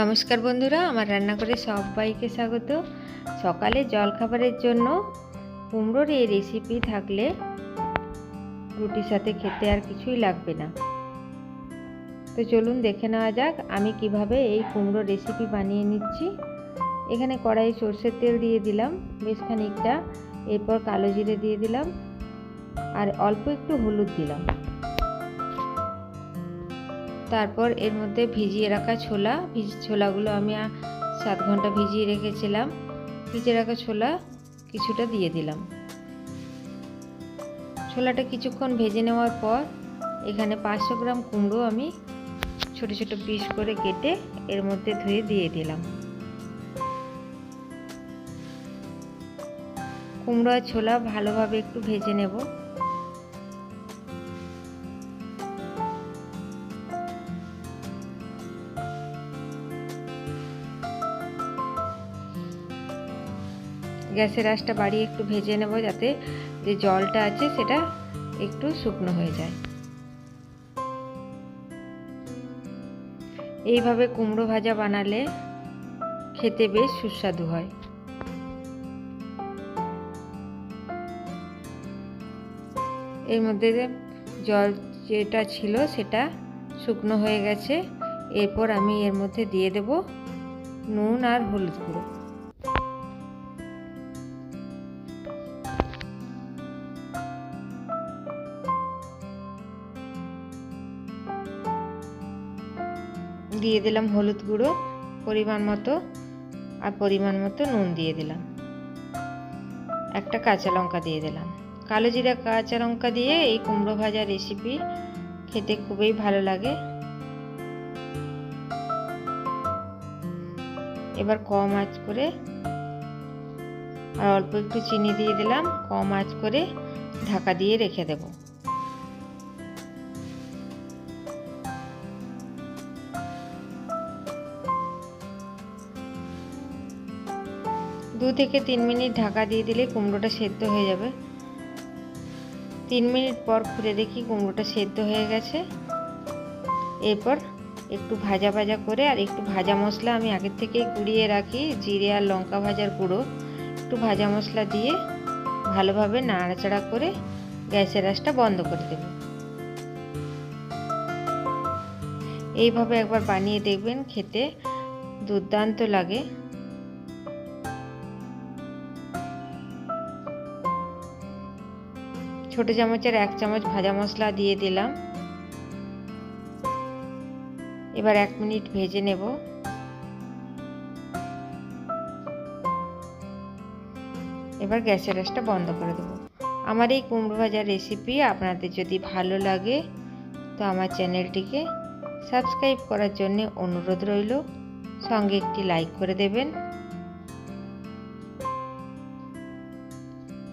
নমস্কার বন্ধুরা, আমার রান্না করে সবাইকে স্বাগত। সকালে জলখাবারের জন্য কুমড়োর এই রেসিপি থাকলে রুটির সাথে খেতে আর কিছুই লাগবে না। তো চলুন দেখে নেওয়া যাক আমি কীভাবে এই কুমড়ো রেসিপি বানিয়ে নিচ্ছি। এখানে কড়াই সর্ষের তেল দিয়ে দিলাম, বেশ খানিকটা। এরপর কালো জিরে দিয়ে দিলাম, আর অল্প একটু হলুদ দিলাম। তারপর এর মধ্যে ভিজিয়ে রাখা ছোলা। ভিজ, ছোলাগুলো আমি সাত ঘণ্টা ভিজিয়ে রেখেছিলাম। ভিজিয়ে রাখা ছোলা কিছুটা দিয়ে দিলাম। ছোলাটা কিছুক্ষণ ভেজে নেওয়ার পর এখানে পাঁচশো গ্রাম কুমড়ো আমি ছোট ছোট পিস করে কেটে এর মধ্যে ধুয়ে দিয়ে দিলাম। কুমড়ো আর ছোলা ভালোভাবে একটু ভেজে নেব। গ্যাসের আঁচটা বাড়িয়ে একটু ভেজে নেব যাতে যে জলটা আছে সেটা একটু শুকনো হয়ে যায়। এইভাবে কুমড়ো ভাজা বানালে খেতে বেশ সুস্বাদু হয়। এর মধ্যে জল যেটা ছিল সেটা শুকনো হয়ে গেছে। এরপর আমি এর মধ্যে দিয়ে দেব নুন আর হলুদ গুঁড়ো। দিয়ে দিলাম হলুদ গুঁড়ো, পরিমাণ মতো আর পরিমাণ মতো নুন দিয়ে দিলাম। একটা কাঁচা লঙ্কা দিয়ে দিলাম। কালো জিরা কাঁচা লঙ্কা দিয়ে এই কুমড়ো ভাজা রেসিপি খেতে খুবই ভালো লাগে। এবার কম আঁচ করে আর অল্প একটু চিনি দিয়ে দিলাম। কম আঁচ করে ঢাকা দিয়ে রেখে দেবো। দু থেকে তিন মিনিট ঢাকা দিয়ে দিলে কুমড়োটা সেদ্ধ হয়ে যাবে। তিন মিনিট পর খুলে দেখি কুমড়োটা সেদ্ধ হয়ে গেছে। এরপর একটু ভাজা ভাজা করে আর একটু ভাজা মশলা আমি আগের থেকে গুঁড়িয়ে রাখি, জিরে আর লঙ্কা ভাজার গুঁড়ো। একটু ভাজা মশলা দিয়ে ভালোভাবে নাড়াচাড়া করে গ্যাসের আঁচটা বন্ধ করে দেব। এইভাবে একবার বানিয়ে দেখবেন, খেতে দুর্দান্ত লাগে। ছোট চামচের এক চামচ ভাজা মশলা দিয়ে দিলাম। এবার এক মিনিট ভেজে নেব। এবার গ্যাসের গ্যাসটা বন্ধ করে দেবো। আমার এই কুমড়ো ভাজার রেসিপি আপনাদের যদি ভালো লাগে, তো আমার চ্যানেলটিকে সাবস্ক্রাইব করার জন্য অনুরোধ রইল। সঙ্গে একটি লাইক করে দেবেন।